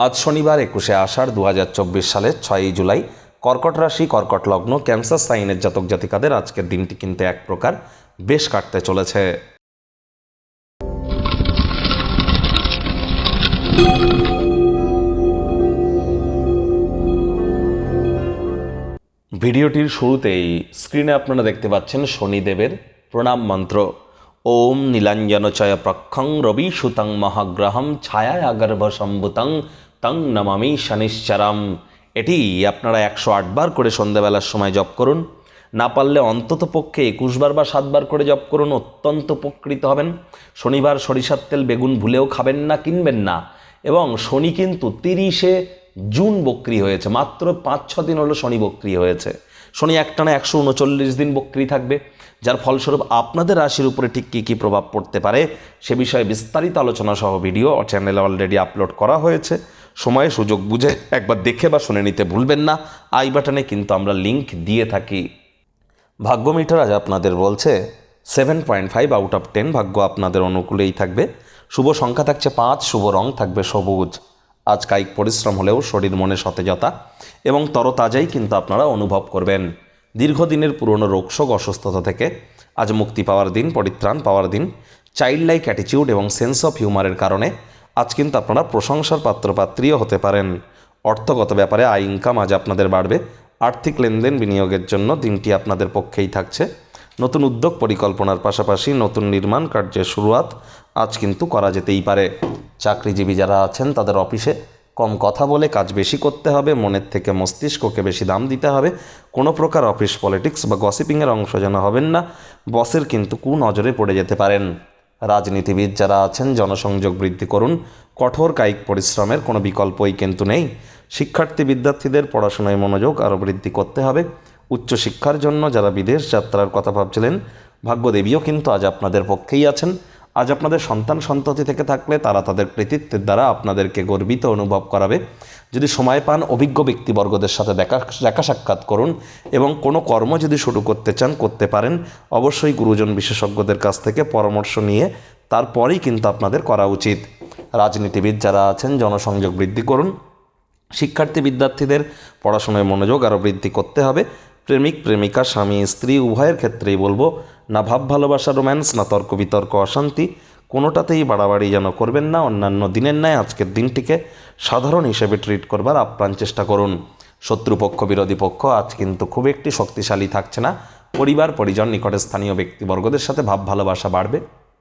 আজ শনিবার একুশে আষাঢ় দু হাজার চব্বিশ সালের ছয়ই জুলাই কর্কট রাশি, কর্কট লগ্ন, ক্যান্সার সাইনের জাতক জাতিকাদের আজকের দিনটি কিন্তু এক প্রকার বেশ কাটতে চলেছে। ভিডিওটির শুরুতেই স্ক্রিনে আপনারা দেখতে পাচ্ছেন শনিদেবের প্রণাম মন্ত্র। ওম নীলাঞ্জনচয় প্রক্ষং রবি সুতং মহাগ্রহম ছায়া আগর্ভ সম্ভুতং তং নমামি শনিশ্চরম। এটি আপনারা একশো আটবার করে সন্ধ্যাবেলার সময় জপ করুন। না পারলে অন্তত পক্ষে একুশবার বা সাতবার করে জপ করুন, অত্যন্ত উপকৃত হবেন। শনিবার সরিষার তেল বেগুন ভুলেও খাবেন না, কিনবেন না। এবং শনি কিন্তু তিরিশে জুন বক্রি হয়েছে, মাত্র পাঁচ ছ দিন হলো শনি বক্রি হয়েছে। শনি একটানা একশো উনচল্লিশ দিন বক্রি থাকবে। যার ফলস্বরূপ আপনাদের রাশির উপরে ঠিক কী কী প্রভাব পড়তে পারে, সে বিষয়ে বিস্তারিত আলোচনা সহ ভিডিও চ্যানেলে অলরেডি আপলোড করা হয়েছে। সময়ে সুযোগ বুঝে একবার দেখে বা শুনে নিতে ভুলবেন না। আই বাটনে কিন্তু আমরা লিংক দিয়ে থাকি। ভাগ্য মিটার আজ আপনাদের বলছে seven point five out of ten ভাগ্য আপনাদের অনুকূলেই থাকবে। শুভ সংখ্যা থাকছে পাঁচ, শুভ রং থাকবে সবুজ। আজ কায়িক পরিশ্রম হলেও শরীর মনে সতেজতা এবং তরতাজাই কিন্তু আপনারা অনুভব করবেন। দীর্ঘদিনের পুরনো রোগশোক অসুস্থতা থেকে আজ মুক্তি পাওয়ার দিন, পরিত্রাণ পাওয়ার দিন। চাইল্ড লাইক অ্যাটিটিউড এবং সেন্স অফ হিউমারের কারণে আজ কিন্তু আপনারা প্রশংসার পাত্রপাত্রীও হতে পারেন। অর্থগত ব্যাপারে আয় ইনকাম আজ আপনাদের বাড়বে। আর্থিক লেনদেন বিনিয়োগের জন্য দিনটি আপনাদের পক্ষেই থাকছে। নতুন উদ্যোগ পরিকল্পনার পাশাপাশি নতুন নির্মাণ কার্যের শুরুয়াত আজ কিন্তু করা যেতেই পারে। চাকরিজীবী যারা আছেন, তাদের অফিসে কম কথা বলে কাজ বেশি করতে হবে, মনের থেকে মস্তিষ্ককে বেশি দাম দিতে হবে। কোনো প্রকার অফিস পলিটিক্স বা গসিপিংয়ের অংশ যেন হবেন না। বসের কিন্তু কু নজরে পড়ে যেতে পারেন। রাজনীতিবিদ যারা আছেন, জনসংযোগ বৃদ্ধি করুন, কঠোর কায়িক পরিশ্রমের কোনো বিকল্পই কিন্তু নেই। শিক্ষার্থী বিদ্যার্থীদের পড়াশোনায় মনোযোগ আরও বৃদ্ধি করতে হবে। উচ্চশিক্ষার জন্য যারা বিদেশ যাত্রার কথা ভাবছিলেন, ভাগ্যদেবীও কিন্তু আজ আপনাদের পক্ষেই আছেন। আজ আপনাদের সন্তান সন্ততি থেকে থাকলে তারা তাদের কৃতিত্বের দ্বারা আপনাদেরকে গর্বিত অনুভব করাবে। যদি সময় পান, অভিজ্ঞ ব্যক্তিবর্গদের সাথে দেখা দেখা সাক্ষাৎ করুন এবং কোনো কর্ম যদি শুরু করতে চান, করতে পারেন। অবশ্যই গুরুজন বিশেষজ্ঞদের কাছ থেকে পরামর্শ নিয়ে তারপরেই কিন্তু আপনাদের করা উচিত। রাজনীতিবিদ যারা আছেন, জনসংযোগ বৃদ্ধি করুন। শিক্ষার্থী বিদ্যার্থীদের পড়াশোনায় মনোযোগ আরও বৃদ্ধি করতে হবে। প্রেমিক, প্রেমিকা, স্বামী, স্ত্রী, উভয়ের ক্ষেত্রেই বলব, না ভাব ভালোবাসা রোম্যান্স না তর্ক বিতর্ক অশান্তি, কোনোটাতেই বাড়াবাড়ি যেন করবেন না, অন্যান্য দিনের ন্যায় আজকের দিনটিকে সাধারণ হিসেবে ট্রিট করবার আপ্রাণ চেষ্টা করুন। শত্রুপক্ষ, বিরোধী পক্ষ, আজ কিন্তু খুব একটি শক্তিশালী থাকছে না, পরিবার, পরিজন, নিকটে স্থানীয় ব্যক্তিবর্গদের সাথে ভাব ভালোবাসা বাড়বে।